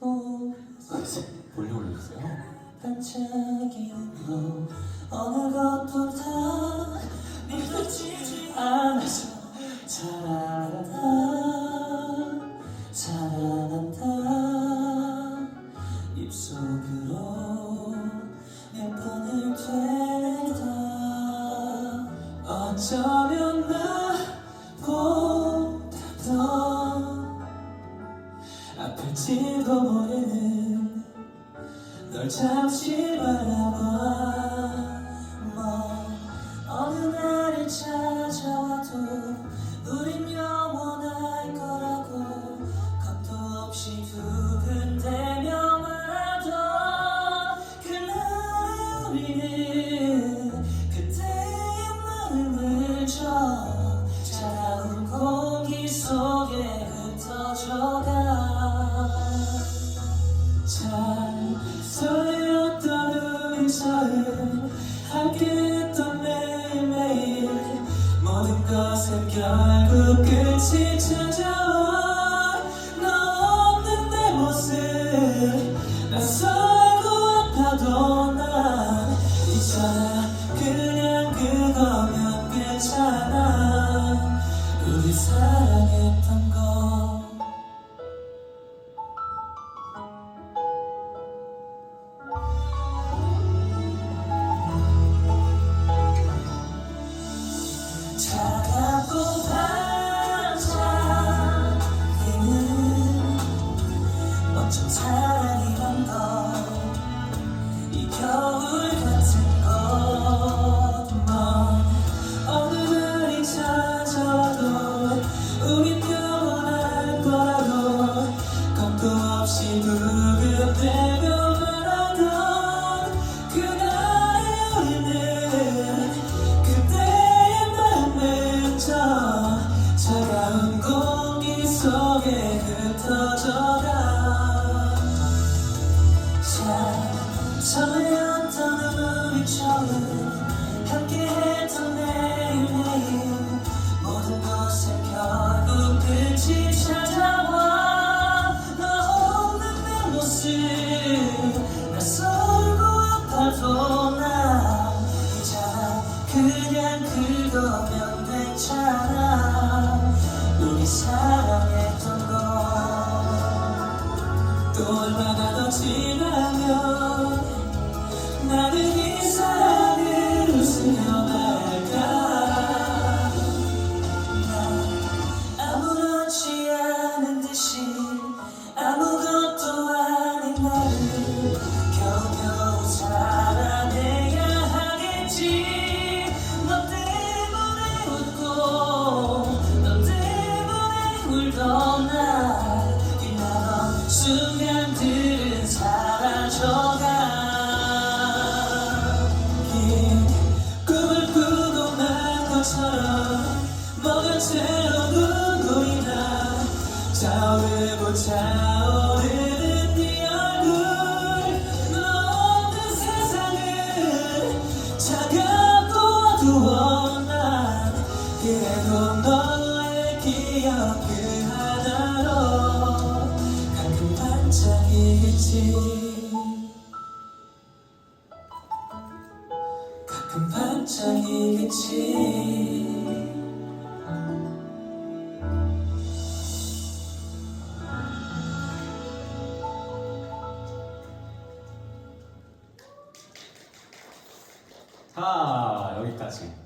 오, 볼륨 올려주세요. 반짝이는 너 어느 것도 다 믿어지지 않아서 모르는 널 잠시 바라봐. 뭐 어느 날이 찾아와도 우린 영원할 거라고 겁도 없이 두근대며 말하던 그날 우리는 그때의 마음을 줘. 차가운 공기 속에 흩어져 결국 끝이 찾아와. 너 없는 내 모습. 낯설고 아파도 난 있잖아 그냥 그거면 괜찮아. 우리 사랑했던 거 흩어져가. 참 설레었던 우리 처음 함께 했던 매일 매일 모든 것은 결국 끝이 찾아와. 너 없는 내 모습 낯설고 아파도 나는 이 사랑을 웃으며 난 아무렇지 않은 듯이 아무것도 아닌 나를 겨우겨우 살아내야 하겠지. 너 때문에 웃고 너 때문에 울던 날 빛나 난 것처럼 먹은 채로 있나 차오르고 차오르는 네 얼굴. 너 세상은 차갑고 어두워 난 그래도 너의 기억 그 하나로 가끔 반짝이겠지 반짝이겠지 자, 여기까지.